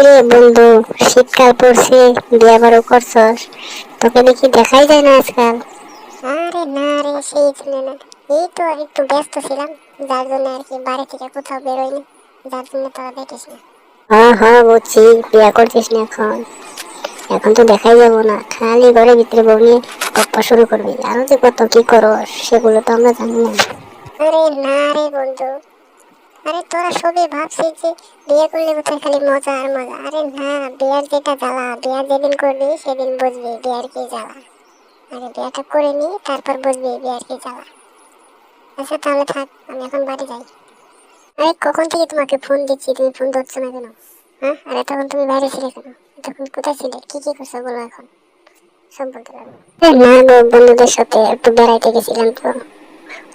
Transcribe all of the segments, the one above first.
কিরে বন্ধু শীতকাল পড়ছে বিয়া বারো করছস? তোকে দেখি দেখাই যায় না আজকাল? আরে না রে সেই ছিল না। এই তো একটু ব্যস্ত ছিলাম যার জন্য আর কি বাড়ি থেকে কোথাও বেরোয়নি যার জন্য তোরা দেখিস না। হ্যাঁ হ্যাঁ বুঝছি বিয়া করছিস না এখন। এখন তো দেখাই যাব না খালি ঘরে ভিতরে বউ নিয়ে গপ্পা শুরু করবি। আরও যে কত কি করস সেগুলো তো আমরা জানি না। আরে না রে বন্ধু আরে তোরা সবই ভাবছিস যে বিয়ে করলে বোধহয় খালি মজা আর মজা। আরে না, বিয়ার যেটা জ্বালা, বিয়ার যেদিন করবি সেদিন বুঝবি বিয়ার কি জ্বালা। আরে বিয়াটা করে নি, তারপর বুঝবি বিয়ার কি জ্বালা। আচ্ছা তাহলে থাক, আমি এখন বাড়ি যাই। আরে কখন থেকে তোমাকে ফোন দিচ্ছি? তুমি ফোন ধরছো না কেন? হ্যাঁ? আরে তখন তুমি বাইরে ছিলে কেন? তখন কোথায় ছিলে? কি কি করছ বলো এখন? সব বলতে পারব। না গো, বন্ধুদের সাথে একটু বেড়াইতে গেছিলাম তো।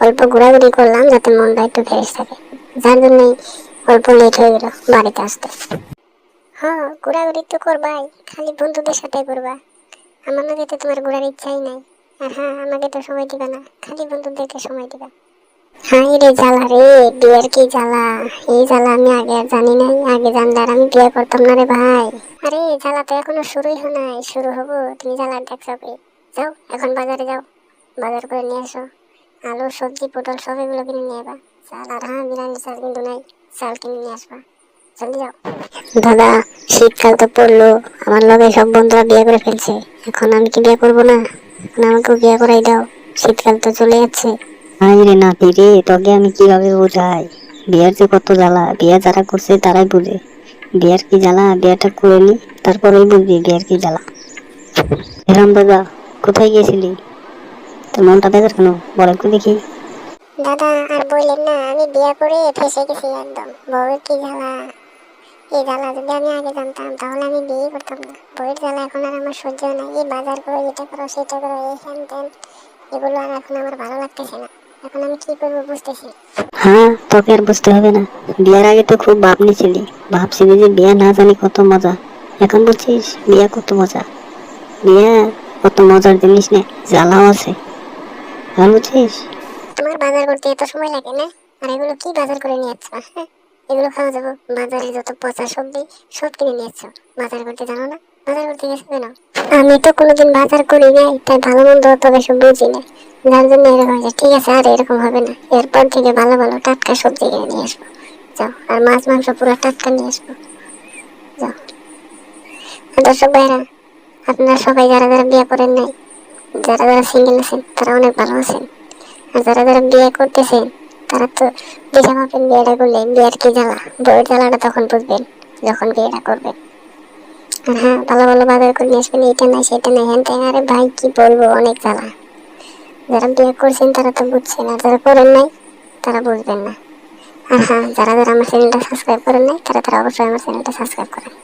অল্প ঘোরাঘুরি করলাম যাতে মনটা একটু ফ্রেশ থাকে। যার জন্যই অল্প লেট হয়ে গেল বাড়িতে আসতে। হ্যাঁ ঘোরাঘুরি তো করবাই, খালি বন্ধুদের সাথে করবা আমার তো তোমার ঘোরার ইচ্ছাই নাই। আর হ্যাঁ আমাকে তো সময় দিবা না, খালি বন্ধুদেরকে সময় দিবা। হাই রে জ্বালা রে, বিয়ের কি জ্বালা? এই জ্বালা আমি আগে জানি নাই, আগে জানলে আর আমি বিয়ে করতাম না রে ভাই। আরে জ্বালা তো এখনও শুরুই হয় নাই, শুরু হব, তুমি জ্বালা দেখছ যাও, এখন বাজারে যাও, বাজার করে নিয়ে এসো আলু, সবজি, পটল, সব এগুলো কিনে নিয়ে এবা। দাদা, শীতকাল তো পড়ল। আমার লগে সব বন্ধুরা বিয়ে করে ফেলছে। এখন আমি কি বিয়ে করব না? এখন বিয়ে করাই দাও। শীতকাল তো চলে যাচ্ছে। রে রে, তোকে আমি কীভাবে বোঝাই? বিয়ের যে কত জ্বালা, বিয়ে যারা করছে তারাই বুঝে। বিয়ের কি জ্বালা, বিয়েটা করে নি, তারপরেই বুঝবি বিয়ের কি জ্বালা। এরম দাদা, কোথায় গিয়েছিলি? তোর মনটা বেজার কেন? বল দেখি। দাদা, আর বললেন না, আমি বিয়ে করে ফেসে গেছি একদম। বউয়ের কি জ্বালা? এই জ্বালা, যদি আমি আগে জানতাম, তাহলে আমি বিয়ে করতাম না। বউয়ের জ্বালা এখন আর আমার সহ্য নাই এই বাজার করো এটা করো, সেটা করো, এই হ্যান ত্যান, এগুলো আর এখন আমার ভালো লাগতেছে না। এখন আমি কি করব বুঝতেছি হ্যাঁ তোকে আর বুঝতে হবে না। বিয়ের আগে তো খুব ভাব নিছিলি ভাবছিলি যে বিয়ে না জানি কত মজা। এখন বুঝছিস বিয়ে কত মজা। বিয়ে কত মজার জিনিস নে, জ্বালাও আছে। এখন বুঝছিস তোমার বাজার করতে এত সময় লাগে না? আর এগুলো কি বাজার করে নিয়ে যাচ্ছ হ্যাঁ এগুলো খাওয়া যাব। বাজারে যত পচা সবজি, সব কিনে নিয়ে যাচ্ছ বাজার করতে জানো না? বাজার করতে গেছো কেন? আমি তো কোনোদিন বাজার করি নাই, তাই ভালো মন্দ অত বেশি বুঝি না। যার জন্য এরকম হয়েছে, ঠিক আছে, আর এরকম হবে না। এরপর থেকে ভালো ভালো টাটকা সবজি কিনে নিয়ে আসব। যাও, আর মাছ, মাংস পুরো টাটকা নিয়ে আসব। যাও। দর্শক ভাইরা আপনারা সবাই যারা যারা বিয়ে করেন নাই, যারা যারা সিঙ্গেল আছেন, তারা অনেক ভালো আছেন। যারা যারা বিয়ে করতেছেন তারা তো বুঝে পাবেন বিয়েটা করলে বিয়ের কি জ্বালা? বউয়ের জ্বালাটা তখন বুঝবেন যখন বিয়েটা করবেন। আর হ্যাঁ ভালো ভালো বাজার করে নিয়ে আসবেন এটা নাই, সেটা নাই, হ্যান ত্যান, আরে ভাই, কি বলব, অনেক জ্বালা। যারা বিয়ে করছেন, তারা তো বুঝছেন, আর যারা করেন নাই, তারা বুঝবেন না। আর হ্যাঁ যারা যারা আমার চ্যানেলটা সাবস্ক্রাইব করেন নাই, তারা তারা অবশ্যই আমার চ্যানেলটা সাবস্ক্রাইব করেন।